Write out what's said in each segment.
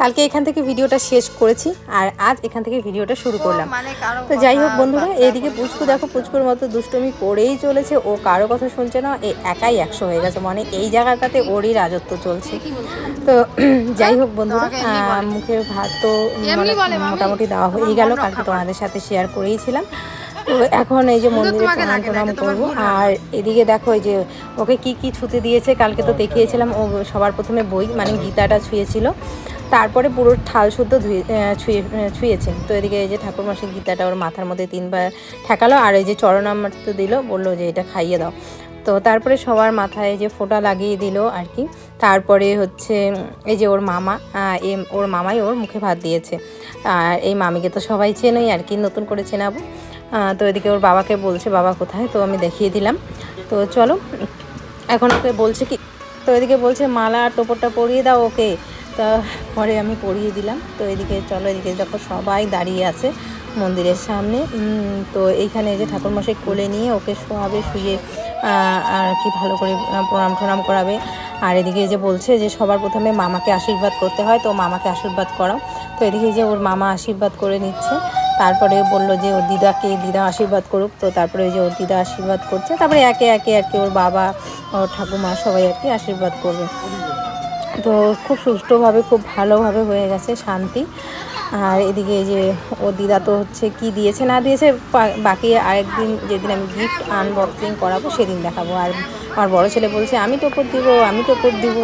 কালকে এখান থেকে ভিডিওটা শেষ করেছি আর আজ এখান থেকে ভিডিওটা শুরু করলাম। মানে তো যাই হোক বন্ধুরা এদিকে পুচকু দেখো পুচকুর মতো দুষ্টমি করেই চলেছে। ও কারও কথা শুনছে না এ একাই একশো হয়ে গেছে। মানে এই জায়গাটাতে ওরই রাজত্ব চলছে। তো যাই হোক বন্ধুরা মুখের ভাত তো মানে মোটামুটি দেওয়া হয়েই গেল। কালকে তোমাদের সাথে শেয়ার করেইছিলাম তো এখন এই যে মন্দিরে প্রণাম তোমার করব। আর এদিকে দেখো এই যে ওকে কি কি ছুতে দিয়েছে কালকে তো দেখিয়েছিলাম। ও সবার প্রথমে বই মানে গীতাটা ছুঁয়েছিল। তারপরে পুরো ঠাল শুদ্ধ ধুয়ে ছুঁয়ে ছুঁয়েছেন। তো এদিকে এই যে ঠাকুরমাসির গীতাটা ওর মাথার মধ্যে তিনবার ঠেকালো, আর এই যে চরণ আমার তো দিল, বলল যে এটা খাইয়ে দাও। তো তারপরে সবার মাথায় যে ফোঁটা লাগিয়ে দিল আর কি, তারপরে হচ্ছে এই যে ওর মামা এ ওর মামাই ওর মুখে ভাত দিয়েছে। আর এই মামিকে তো সবাই চেনই আর কি, নতুন করে চেনাবো। তো এদিকে ওর বাবাকে বলছে, বাবা কোথায়? তো আমি দেখিয়ে দিলাম। তো চলো, এখন ওকে বলছে কি, তো এদিকে বলছে, মালা টোপরটা পরিয়ে দাও ওকে। তা পরে আমি পরিয়ে দিলাম। তো এদিকে চলো, এদিকে দেখো সবাই দাঁড়িয়ে আছে মন্দিরের সামনে। তো এইখানে এই যে ঠাকুরমশাই কোলে নিয়ে ওকে শোয়াবে, শুয়ে আর কি ভালো করে প্রণাম টনাম করাবে। আর এদিকে যে বলছে যে সবার প্রথমে মামাকে আশীর্বাদ করতে হয়, তো মামাকে আশীর্বাদ করাও। তো এদিকে যে ওর মামা আশীর্বাদ করে নিচ্ছে। তারপরে বলল যে ওর দিদাকে, দিদা আশীর্বাদ করুক। তো তারপরে ওই যে ওর দিদা আশীর্বাদ করছে। তারপরে একে একে আর কি ওর বাবা ওর ঠাকুমা সবাই আর কি আশীর্বাদ করবে। তো খুব সুষ্ঠুভাবে, খুব ভালোভাবে হয়ে গেছে শান্তি। আর এদিকে যে, ও দিদা তো হচ্ছে কি দিয়েছে না দিয়েছে বাকি আরেকদিন যেদিন আমি গিফট আনবক্সিং করাবো সেদিন দেখাবো। আর আমার বড় ছেলে বলছে, আমি টোপর দিব, আমি টোপর দিব।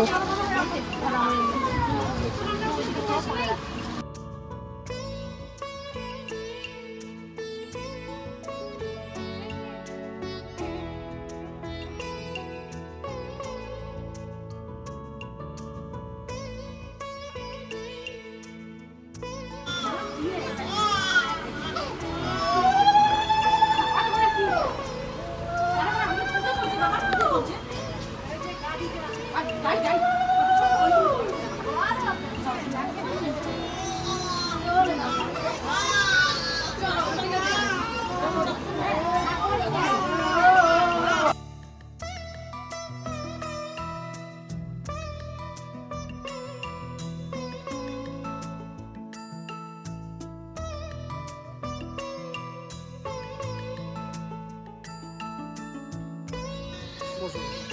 হাতে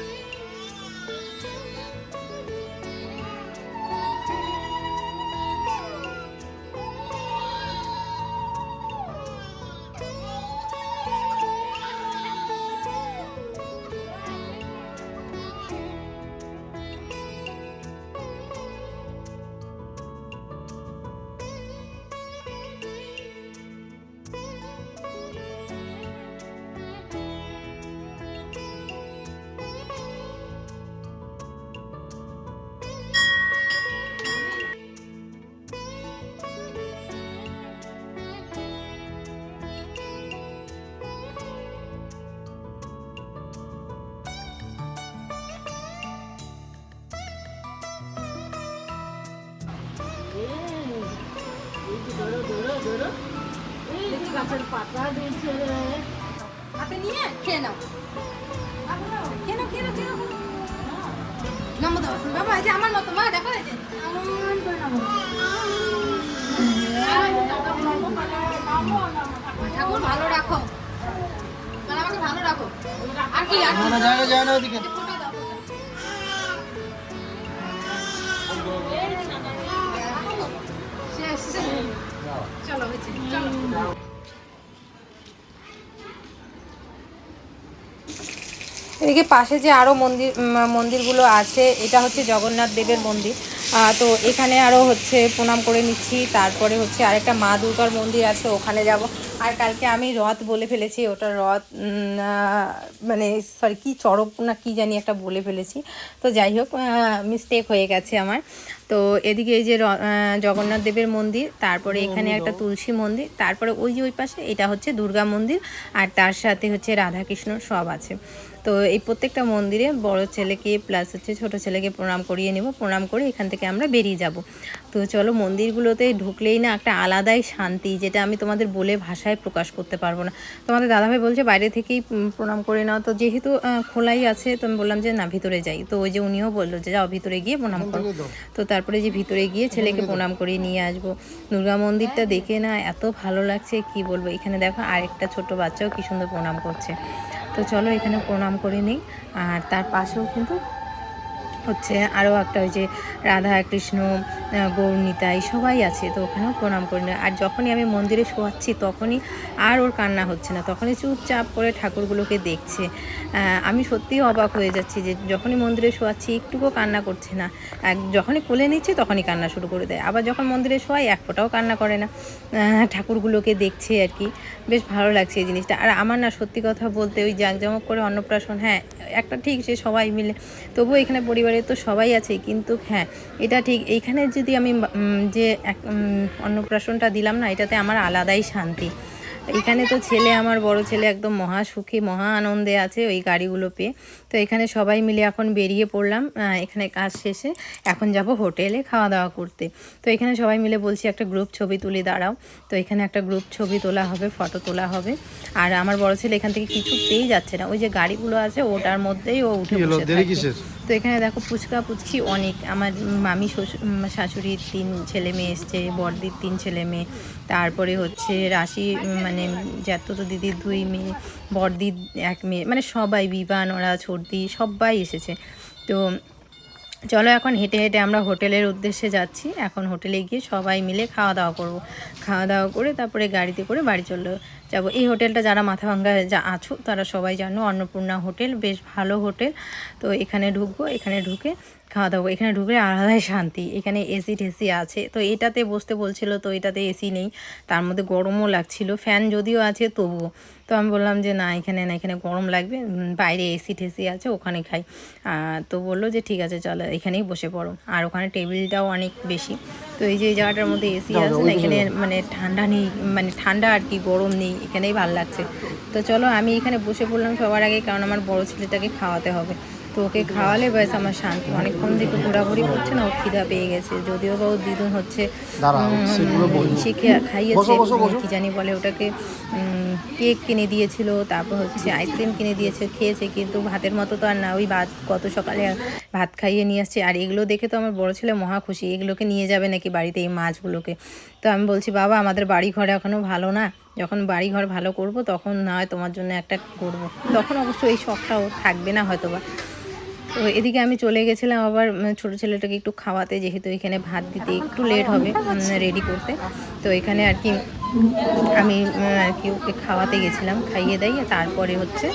বাবা, এই যে আমার মতো, মা, দেখো, এই যে। এমন করে নামো। ঠাকুর ভালো রাখো আমাকে ভালো রাখো আর কি আর কি? যায় না যায় না ওদিকে ফোঁটা দাও, ফোঁটা। শেষ, শেষ। চলো চলো এদিকে পাশে যে আরও মন্দির মন্দিরগুলো আছে এটা হচ্ছে জগন্নাথ দেবের মন্দির। তো এখানে আরও হচ্ছে প্রণাম করে নিচ্ছি তারপরে হচ্ছে আরেকটা মা দুর্গার মন্দির আছে ওখানে যাব। আর কালকে আমি রথ বলে ফেলেছি ওটা রথ মানে সরি কি চড়ক না কি জানি একটা বলে ফেলেছি। তো যাই হোক মিস্টেক হয়ে গেছে আমার। তো এদিকে এই যে জগন্নাথ দেবের মন্দির তারপরে এখানে একটা তুলসী মন্দির তারপরে ওই যে ওই পাশে এটা হচ্ছে দুর্গা মন্দির আর তার সাথে হচ্ছে রাধাকৃষ্ণ সব আছে। তো এই প্রত্যেকটা মন্দিরে বড় ছেলেকে প্লাস হচ্ছে ছোট ছেলেকে প্রণাম করিয়ে নেব। প্রণাম করে এখান থেকে আমরা বেরিয়ে যাব। তো চলো মন্দিরগুলোতে ঢুকলেই না একটা আলাদাই শান্তি যেটা আমি তোমাদের বলে ভাষায় প্রকাশ করতে পারব না। তোমাদের দাদাভাই বলছে বাইরে থেকেই প্রণাম করে নাও। তো যেহেতু খোলাই আছে তো আমি বললাম যে না ভিতরে যাই। তো ওই যে উনিও বলল যে যাও ভিতরে গিয়ে প্রণাম করো। তো তারপরে যে ভিতরে গিয়ে ছেলেকে প্রণাম করে নিয়ে আসব। দুর্গা মন্দিরটা দেখে না এত ভালো লাগছে কি বলব? এখানে দেখো আরেকটা ছোট বাচ্চাও কি সুন্দর প্রণাম করছে। তো চলো এখানে প্রণাম করে নিই। আর তার পাশেও কিন্তু হচ্ছে আরও একটা ওই যে রাধা, কৃষ্ণ গৌরনীতাই সবাই আছে, তো ওখানেও প্রণাম করে নেয় আর যখনই আমি মন্দিরে শোয়াচ্ছি তখনই আর ওর কান্না হচ্ছে না, তখনই চুপচাপ করে ঠাকুরগুলোকে দেখছে। আমি সত্যিই অবাক হয়ে যাচ্ছি যে যখনই মন্দিরে শোয়াচ্ছি একটুকুও কান্না করছে না। যখনই কোলে নিচ্ছে তখনই কান্না শুরু করে দেয়, আবার যখন মন্দিরে শোয়াই এক ফোঁটাও কান্না করে না। ঠাকুরগুলোকে দেখছে আর কি। বেশ ভালো লাগছে এই জিনিসটা। আর আমার না সত্যি কথা বলতে ওই জাঁকজমক করে অন্নপ্রাশন হ্যাঁ একটা ঠিক সে সবাই মিলে, তবুও এখানে পরিবারে তো সবাই আছে, কিন্তু হ্যাঁ এটা ঠিক, এইখানে যদি আমি যে এক অন্নপ্রাশনটা দিলাম না, এটাতে আমার আলাদাই শান্তি। এখানে তো ছেলে আমার বড় ছেলে একদম মহা সুখী মহা আনন্দে আছে ওই গাড়িগুলো পেয়ে। তো এখানে সবাই মিলে এখন বেরিয়ে পড়লাম এখানে কাজ শেষে। এখন যাব হোটেলে খাওয়া দাওয়া করতে। তো এখানে সবাই মিলে বলছি একটা গ্রুপ ছবি তুলে দাঁড়াও। তো এখানে একটা গ্রুপ ছবি তোলা হবে ফটো তোলা হবে। আর আমার বড় ছেলে এখান থেকে কিছু কিছুতেই যাচ্ছে না। ওই যে গাড়িগুলো আছে ওটার মধ্যেই ও উঠে? বসে থাকে। তো এখানে দেখো পুচকা পুচকি অনেক। আমার মামি শ্বশুর শাশুড়ির তিন ছেলে মেয়ে এসছে, বড়দির তিন ছেলে মেয়ে। তারপরে হচ্ছে রাশি মানে মানে জ্যাঠতো দিদির দুই মেয়ে, বড়দির এক মেয়ে মানে সবাই, বিবান, ওরা, ছর্দি, সবাই এসেছে। তো চলো এখন হেঁটে হেঁটে আমরা হোটেলের উদ্দেশ্যে যাচ্ছি। এখন হোটেলে গিয়ে সবাই মিলে খাওয়া দাওয়া করব। খাওয়া দাওয়া করে তারপরে গাড়িতে করে বাড়ি চলে যাব। এই হোটেলটা যারা মাথা মাথাভাঙ্গা যা আছো, তারা সবাই জানো, অন্নপূর্ণা হোটেল, বেশ ভালো হোটেল। তো এখানে ঢুকবো, এখানে ঢুকে খাওয়া দাওয়া এখানে ঢুকলে আলাদাই শান্তি। এখানে এসি টেসি আছে। তো এটাতে বসতে বলছিল তো এটাতে এসি নেই। তার মধ্যে গরমও লাগছিল। ফ্যান যদিও আছে তবুও। তো আমি বললাম যে না এখানে না এখানে গরম লাগবে। বাইরে এসি টেসি আছে ওখানে খাই। তো বলল যে ঠিক আছে চলো এখানেই বসে পড়ো। আর ওখানে টেবিলটাও অনেক বেশি। তো এই যে এই জায়গাটার মধ্যে এসি আছে না এখানে মানে ঠান্ডা নেই মানে ঠান্ডা আর কি গরম নেই এখানেই ভালো লাগছে। তো চলো আমি এখানে বসে পড়লাম সবার আগে কারণ আমার বড় ছেলেটাকে খাওয়াতে হবে। তো ওকে খাওয়ালে ব্যাস আমার শান্তি। অনেকক্ষণ থেকে ঘোরাঘুরি করছে না ও খিদা পেয়ে গেছে। যদিও বা ও দিদুন হচ্ছে দাঁড়াও, উম, সেগুলো বলব। সে খে- খাইয়েছে। কি জানি বলে ওটাকে কেক কিনে দিয়েছিল তারপর হচ্ছে আইসক্রিম কিনে দিয়েছে খেয়েছে কিন্তু ভাতের মতো তো আর না। ওই ভাত কত সকালে ভাত খাইয়ে নিয়ে আসছে। আর এগুলো দেখে তো আমার বড় ছেলে মহা খুশি। এগুলোকে নিয়ে যাবে নাকি বাড়িতে এই মাছগুলোকে? তো আমি বলছি বাবা আমাদের বাড়ি ঘরে এখনও ভালো না। যখন বাড়ি ঘর ভালো করব তখন না হয় তোমার জন্য একটা করব। তখন অবশ্য এই শখটাও থাকবে না হয়তো বা তো এদিকে আমি চলে গেছিলাম আবার ছোট ছেলেটাকে একটু খাওয়াতে, যেহেতু এখানে ভাত দিতে একটু লেট হবে রেডি করতে। তো এখানে আর কি আমি আর কি ওকে খাওয়াতে গেছিলাম, খাইয়ে দাইয়ে তারপরে হচ্ছে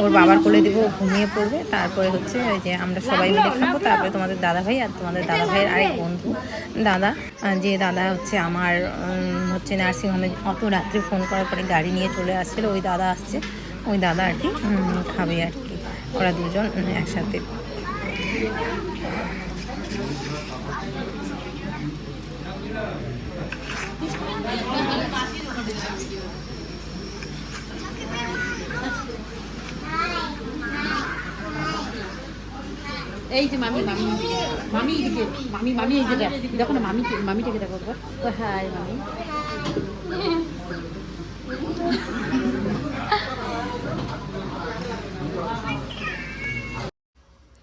ওর বাবার কোলে দেবো ঘুমিয়ে পড়বে, তারপরে হচ্ছে ওই যে আমরা সবাই মিলে খাব, তারপরে তোমাদের দাদা ভাই আর তোমাদের দাদা ভাইয়ের আরেক বন্ধু, দাদা যে দাদা হচ্ছে আমার হচ্ছে নার্সিংহোমে অত রাত্রে ফোন করার পরে গাড়ি নিয়ে চলে আসছিল, ওই দাদা আসছে, ওই দাদা আর কি খাবে আর কি। ওরা দুজন একসাথে। এই যে মামি মামি। মামি এদিকে, মামি মামি এই যে দেখ। না মামি মামিটাকে দেখো একবার। ও মামি।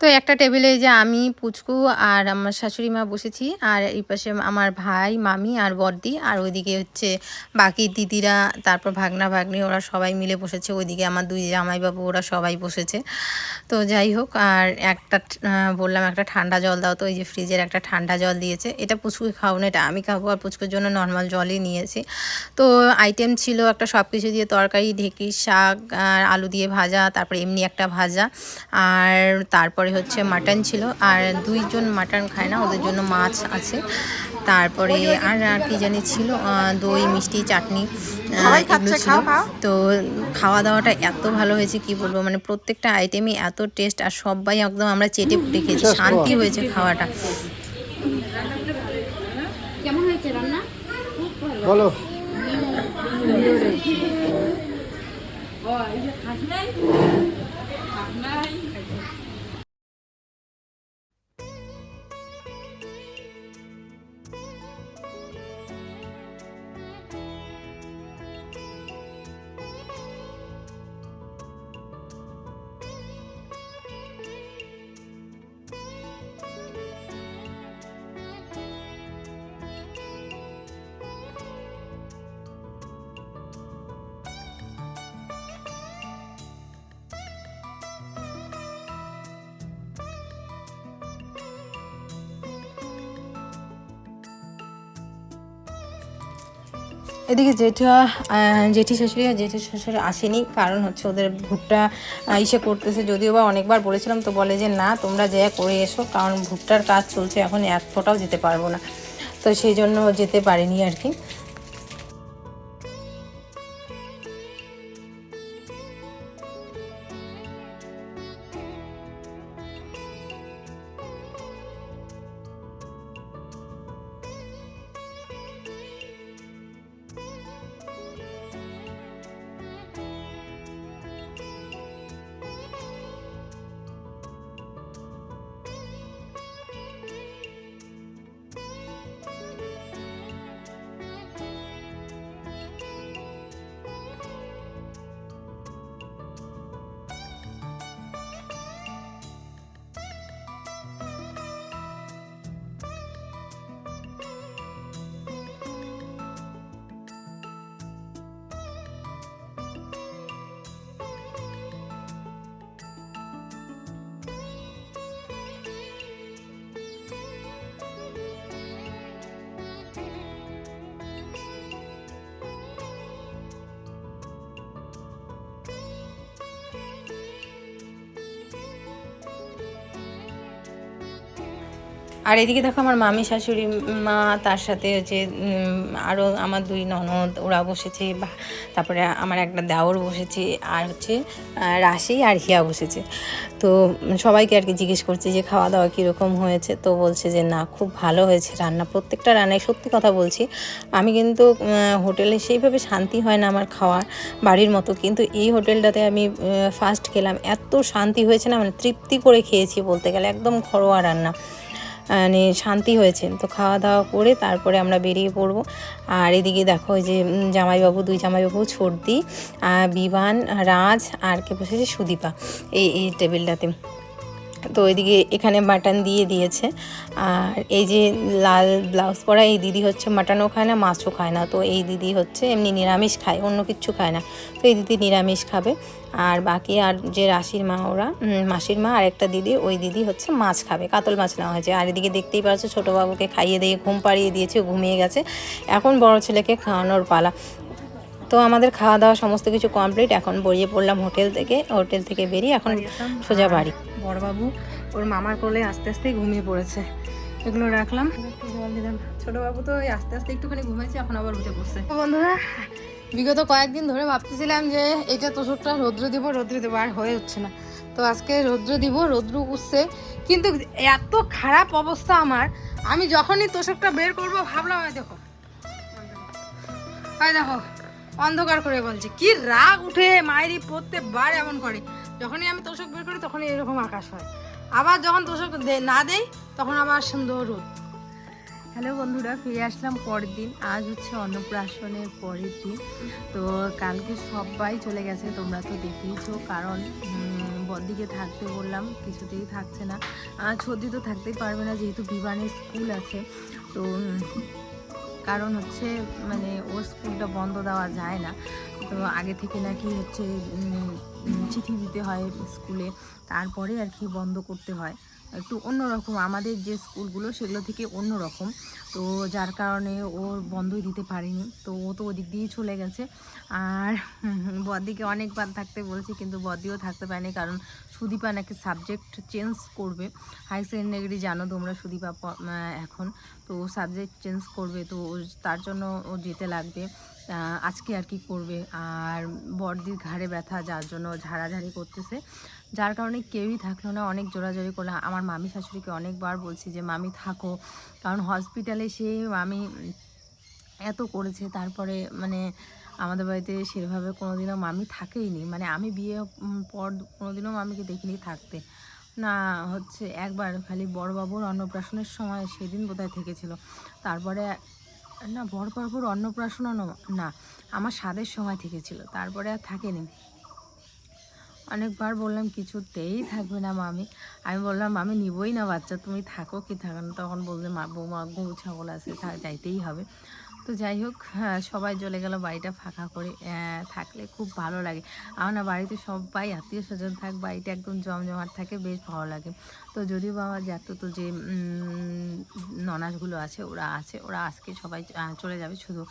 তো একটা টেবিলে যে আমি, পুচকু আর আমার শাশুড়ি মা বসেছি, আর এই পাশে আমার ভাই, মামি আর বর্দি আর ওইদিকে হচ্ছে বাকি দিদিরা, তারপর ভাগনা, ভাগ্নি, ওরা সবাই মিলে বসেছে। ওইদিকে আমার দুই জামাইবাবু, ওরা সবাই বসেছে। তো যাই হোক, আর একটা বললাম একটা ঠান্ডা জল দাও তো ওই যে ফ্রিজের একটা ঠান্ডা জল দিয়েছে। এটা পুচকু খাও না, এটা আমি খাব, আর পুচকুর জন্য নর্মাল জলই নিয়েছি। তো আইটেম ছিল একটা সব কিছু দিয়ে তরকারি ঢেঁকি শাক, আর আলু দিয়ে ভাজা, তারপরে এমনি একটা ভাজা, আর তারপরে হচ্ছে মাটন ছিল আর দুইজন মাটন খায় না ওদের জন্য মাছ আছে। তারপরে আর আর কি জানি ছিল দই মিষ্টি চাটনি এগুলো ছিল। তো খাওয়া দাওয়াটা এত ভালো হয়েছে কি বলব? মানে প্রত্যেকটা আইটেমই এত টেস্ট আর সবাই একদম আমরা চেটে পুটে খেয়েছি শান্তি হয়েছে খাওয়াটা। কেমন হয়েছে রান্না? বলো। এদিকে জেঠা জেঠি শাশুড়ি আর জেঠি শ্বশুর আসেনি, কারণ হচ্ছে ওদের ভুট্টা ইসে করতেছে। যদিও বা অনেকবার বলেছিলাম, তো বলে যে না, তোমরা যে করে এসো, কারণ ভুট্টার কাজ চলছে, এখন এক ফোটাও যেতে পারব না। তো সেই জন্য যেতে পারিনি আর কি। আর এদিকে দেখো আমার মামি শাশুড়ি, মা, তার সাথে হচ্ছে আরও আমার দুই ননদ, ওরা বসেছে, বা, তারপরে আমার একটা দেওর বসেছে, আর হচ্ছে রাশি আর হিয়া বসেছে। তো সবাইকে আর কি জিজ্ঞেস করছে যে খাওয়া দাওয়া কীরকম হয়েছে, তো বলছে যে না, খুব ভালো হয়েছে রান্না। প্রত্যেকটা রান্নায় সত্যি কথা বলছি, আমি কিন্তু হোটেলে সেইভাবে শান্তি হয় না আমার খাওয়ার বাড়ির মতো, কিন্তু এই হোটেলটাতে আমি ফার্স্ট খেলাম। এত শান্তি হয়েছে না মানে তৃপ্তি করে খেয়েছি বলতে গেলে, একদম ঘরোয়া রান্না। মানে শান্তি হয়েছে। তো খাওয়া দাওয়া করে তারপরে আমরা বেরিয়ে পড়ব। আর এদিকে দেখো ওই যে জামাইবাবু দুই জামাইবাবু আহ, বিমান রাজ আর কে বসেছে সুদীপা এই এই টেবিলটাতে। তো ওইদিকে এখানে মাটন দিয়ে দিয়েছে। আর এই যে লাল ব্লাউজ পরা এই দিদি হচ্ছে মাটনও খায় না মাছও খায় না। তো এই দিদি হচ্ছে এমনি নিরামিষ খায় অন্য কিছু খায় না। তো এই দিদি নিরামিষ খাবে। আর বাকি আর যে রাশির মা ওরা মাসির মা আর একটা দিদি ওই দিদি হচ্ছে মাছ খাবে কাতল মাছ নেওয়া হয়েছে। আর এদিকে দেখতেই পাচ্ছ ছোটো বাবুকে খাইয়ে দিয়ে ঘুম পাড়িয়ে দিয়েছে ঘুমিয়ে গেছে। এখন বড় ছেলেকে খাওয়ানোর পালা। তো আমাদের খাওয়া দাওয়া সমস্ত কিছু কমপ্লিট এখন বেরিয়ে পড়লাম হোটেল থেকে হোটেল থেকে বেরিয়ে এখন সোজা বাড়ি। বড়বাবু ওর মামার কোলে আস্তে আস্তে ঘুমিয়ে পড়েছে। এগুলো রাখলাম। একটু জল দিলাম ছোট তো ওই আস্তে আস্তে একটুখানি ঘুমাইছে এখন আবার উঠে পড়ছে। বন্ধুরা বিগত কয়েকদিন ধরে ভাবতেছিলাম যে এটা তোষকটা রৌদ্র দিব রৌদ্র দেবো আর হয়ে হচ্ছে না। তো আজকে রৌদ্র দিব রৌদ্র উঠছে কিন্তু এত খারাপ অবস্থা আমার আমি যখনই তোষকটা বের করব ভাবলাম এই দেখো। এই দেখো অন্ধকার করে বলছে কি রাগ উঠে মায়েরই প্রত্যেকবার এমন করে। যখনই আমি তোষক বের করি, তখনই এরকম আকাশ হয়। আবার যখন তোষক না দেই, তখন আবার সুন্দর রোদ। হ্যালো বন্ধুরা, ফিরে আসলাম পরের দিন। আজ হচ্ছে অন্নপ্রাশনের পরের দিন। তো কালকে সবাই চলে গেছে, তোমরা তো দেখেইছো, কারণ বদিকে থাকতে বললাম, কিছুতেই থাকছে না। আর সর্দি তো থাকতেই পারবে না, যেহেতু বিমানের স্কুল আছে। তো কারণ হচ্ছে মানে ওর স্কুলটা বন্ধ দেওয়া যায় না। তো আগে থেকে নাকি হচ্ছে চিঠি দিতে হয় স্কুলে, তারপরে আর কি বন্ধ করতে হয়। একটু অন্যরকম, আমাদের যে স্কুলগুলো সেগুলো থেকে অন্যরকম। তো যার কারণে ও বন্ধই দিতে পারেনি, তো ও তো ওদিক দিয়েই চলে গেছে। আর বদিকে অনেকবার থাকতে বলছি, কিন্তু বদিও থাকতে পারেনি কারণ সুদীপা নাকি সাবজেক্ট চেঞ্জ করবে। হাই সেকেন্ডারি জানো তোমরা সুদীপা এখন। তো সাবজেক্ট চেঞ্জ করবে, তো তার জন্য ও যেতে লাগবে। আজকে আর কি করবে? আর বড়দির ঘাড়ে ব্যথা, যার জন্য ঝাড়াঝাড়ি করতেছে। যার কারণে কেউই থাকল না, অনেক জোরাজোরি করল। আমার মামি শাশুড়িকে অনেকবার বলছি যে, মামি, থাকো। কারণ হসপিটালে সে মামি এত করেছে, তারপরে মানে আমাদের বাড়িতে সেভাবে কোনোদিনও মামি থাকেইনি মানে আমি বিয়ে পর কোনোদিনও মামিকে দেখিনি থাকতে। না, হচ্ছে একবার খালি বড়বাবুর অন্নপ্রাশনের সময় সেদিন বোধহয় থেকেছিল। তারপরে না বড়বাবুর অন্নপ্রাশনও অন্নপ্রাশন না, আমার স্বাদের সময় থেকেছিল, তারপরে আর থাকেনি। অনেকবার বললাম, কিছুতেই থাকবে না মামি। আমি বললাম আমি নিবই না বাচ্চা, তুমি থাকো, কি থাকো না? তখন বললে, মা, বৌমা গরু ছাগল আছে যাইতেই হবে। তো যাই হোক হ্যাঁ, সবাই চলে গেল বাড়িটা ফাঁকা করে থাকলে খুব ভালো লাগে। আমার না বাড়িতে সবাই আত্মীয় স্বজন থাক বাড়িটা একদম জমজমাট থাকে বেশ ভালো লাগে। তো যদিও বাবা জানতো তো যে ননাসগুলো আছে ওরা আছে ওরা আজকে সবাই চলে যাবে শুধু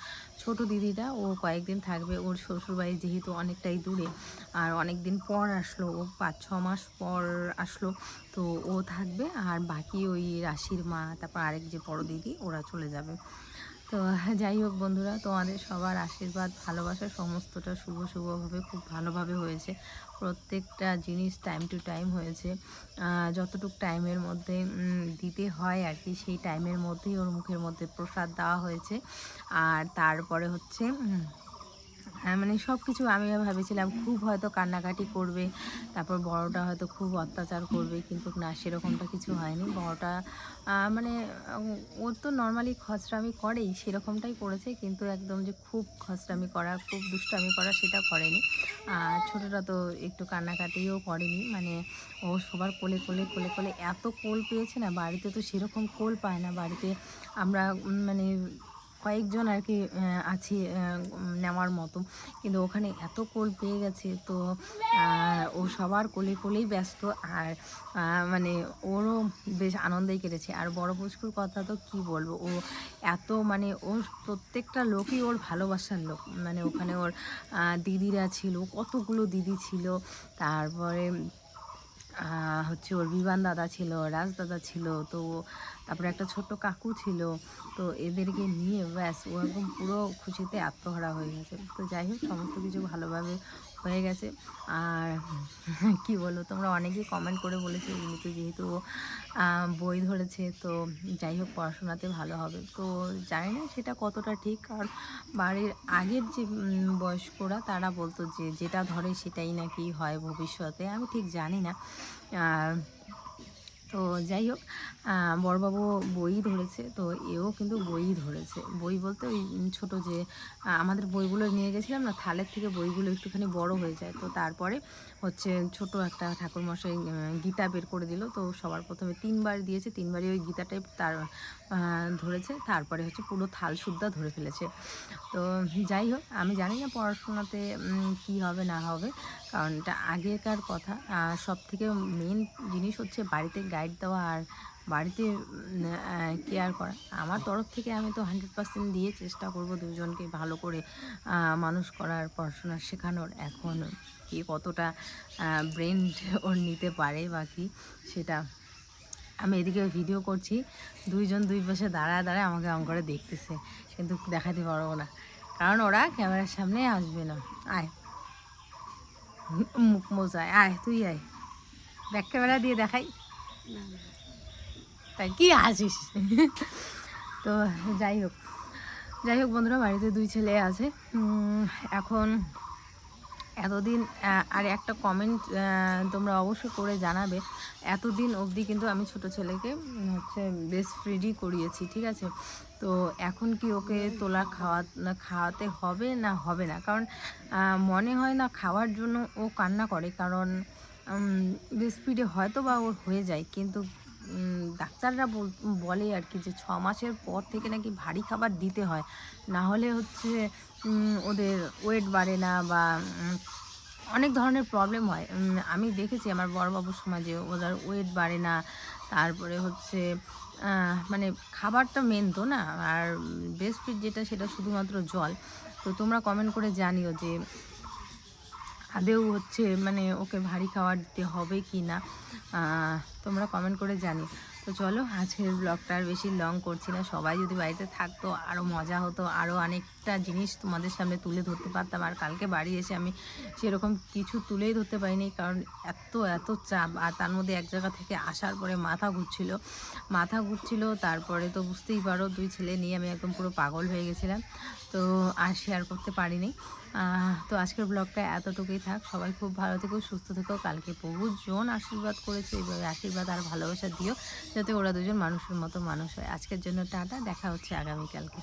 ছোট দিদিটা ও কয়েকদিন থাকবে ওর শ্বশুরবাড়ি যেহেতু অনেকটাই দূরে। আর অনেক দিন পর আসলো ও পাঁচ ছ মাস পর আসলো তো ও থাকবে আর বাকি ওই রাশির মা তারপর আরেক যে বড় দিদি ওরা চলে যাবে। তো যাই হোক বন্ধুরা, তোমাদের সবার আশীর্বাদ, ভালোবাসা সমস্তটা শুভ, শুভভাবে, খুব ভালোভাবে হয়েছে। প্রত্যেকটা জিনিস টাইম টু টাইম হয়েছে। যতটুক টাইমের মধ্যে দিতে হয় আর কি সেই টাইমের মধ্যেই ওর মুখের মধ্যে প্রসাদ দেওয়া হয়েছে। আর তারপরে হচ্ছে হ্যাঁ মানে সব কিছু আমি ভেবেছিলাম, খুব হয়তো কান্নাকাটি করবে, তারপর বড়টা হয়তো খুব অত্যাচার করবে, কিন্তু না, সেরকমটা কিছু হয়নি। বড়টা মানে ওর তো নর্মালি খসড়ামি করেই, সেরকমটাই করেছে, কিন্তু একদম যে খুব খসড়ামি করা, খুব দুষ্টামি করা, সেটা করেনি। আর ছোটোটা তো একটু কান্নাকাটিও করেনি মানে ও সবার কোলে কোলে কোলে কোলে এত কোল পেয়েছে না, বাড়িতে তো সেরকম কোল পায় না, বাড়িতে আমরা মানে কয়েকজন আর কি আছি নেওয়ার মতো। কিন্তু ওখানে এত কোল পেয়ে গেছে তো ও সবার কোলে কোলেই ব্যস্ত। আর মানে ওরও বেশ আনন্দেই কেটেছে। আর বড় পুষ্কুর কথা তো কি বলব? ও এত মানে ওর প্রত্যেকটা লোকই ওর ভালোবাসার লোক। মানে ওখানে ওর দিদিরা ছিল, কতগুলো দিদি ছিল। তারপরে হচ্ছে ওর বিমান দাদা ছিল, রাজ দাদা ছিল, তো তারপরে একটা ছোট্ট কাকু ছিল, তো এদেরকে নিয়ে ব্যাস ও একদম পুরো খুশিতে আত্মহারা হয়ে গেছে। তো যাই হোক, সমস্ত কিছু ভালোভাবে হয়ে গেছে। আর কি বলব, তোমরা অনেকেই কমেন্ট করে বলেছ এমনিতে যেহেতু বই ধরেছে, তো যাই হোক পড়াশোনাতে ভালো হবে। তো জানি না সেটা কতটা ঠিক। কারণ বাড়ির আগের যে বয়স্করা, তারা বলতো যে, যেটা ধরে সেটাই নাকি হয় ভবিষ্যতে। আমি ঠিক জানি না। তো যাই হোক বড়বাবু বই ধরেছে, তো এও কিন্তু বই ধরেছে। বই বলতে ওই ছোটো যে আমাদের বইগুলো নিয়ে গেছিলাম না, থালের থেকে বইগুলো একটুখানি বড় হয়ে যায়। তো তারপরে হচ্ছে ছোট একটা ঠাকুরমশাই গীতা বের করে দিল। তো সবার প্রথমে তিনবার দিয়েছে, তিনবারই ওই গীতাটাই তার ধরেছে। তারপরে হচ্ছে পুরো থাল শুদ্ধা ধরে ফেলেছে। তো যাই হোক, আমি জানি না পড়াশোনাতে কি হবে, না হবে। কারণ এটা আগেকার কথা। সব থেকে মেন জিনিস হচ্ছে বাড়িতে গাইড দেওয়া আর বাড়িতে কেয়ার করা। আমার তরফ থেকে আমি তো হান্ড্রেড পার্সেন্ট দিয়ে চেষ্টা করব দুজনকে ভালো করে মানুষ করার, পড়াশোনা শেখানোর। এখন কে কতটা ব্রেন ওর নিতে পারে বা কি, সেটা আমি এদিকে ভিডিও করছি। দুইজন দুই পাশে দাঁড়ায় দাঁড়ায় আমাকে আম করে দেখতেছে, কিন্তু দেখাতে পারব না। কারণ ওরা ক্যামেরার সামনে আসবে না। আয়। মুখ মোজায় আয়, তুই আয়। ব্যাক ক্যামেরা দিয়ে দেখাই। তাই কি আসিস তো যাই হোক যাই হোক বন্ধুরা, বাড়িতে দুই ছেলে আছে। এখন এতদিন আর একটা কমেন্ট তোমরা অবশ্যই করে জানাবে। এতদিন অবধি কিন্তু আমি ছোট ছেলেকে হচ্ছে বেস্ট ফ্রিডই করিয়েছি, ঠিক আছে? তো এখন কি ওকে তোলা খাওয়া খাওয়াতে হবে না হবে না? কারণ মনে হয় না খাওয়ার জন্য ও কান্না করে। কারণ বেস্ট ফিডে হয়তো বা ওর হয়ে যায়, কিন্তু ডাক্তাররা বল- আর কি যে ছ মাসের পর থেকে নাকি ভারী খাবার দিতে হয়। না হলে হচ্ছে ওদের ওয়েট বাড়ে না বা অনেক ধরনের প্রবলেম হয়। আমি দেখেছি আমার বড়বাবুর সময় যে ওদের ওয়েট বাড়ে না, তারপরে হচ্ছে মানে খাবারটা মেন তো না, আর বেস্ট ফিট যেটা সেটা শুধুমাত্র জল। তো তোমরা কমেন্ট করে জানিও যে আদেও হচ্ছে মানে ওকে ভারী খাবার দিতে হবে কি না তোমরা কমেন্ট করে জানি তো চলো, আজকের ব্লগটা আর বেশি লং করছি না। সবাই যদি বাড়িতে থাকতো আরও মজা হতো আরও অনেকটা জিনিস তোমাদের সামনে তুলে ধরতে পারতাম। আর কালকে বাড়ি এসে আমি সেরকম কিছু তুলেই ধরতে পারিনি, কারণ এত এত চাপ। আর তার মধ্যে এক জায়গা থেকে আসার পরে মাথা ঘুরছিল। মাথা ঘুরছিল, তারপরে তো বুঝতেই পারো, দুই ছেলে নিয়ে আমি একদম পুরো পাগল হয়ে গেছিলাম। তো আর শেয়ার করতে পারিনি। তো আজকের ব্লগটা এতটুকুই থাক। সবাই খুব ভালো থেকো, সুস্থ থেকো। কালকে বহুজন আশীর্বাদ করেছে এইভাবে আশীর্বাদ আর ভালোবাসা দিও, যাতে ওরা দুজন মানুষের মতো মানুষ হয়। আজকের জন্য টাটা, দেখা হচ্ছে আগামীকালকে।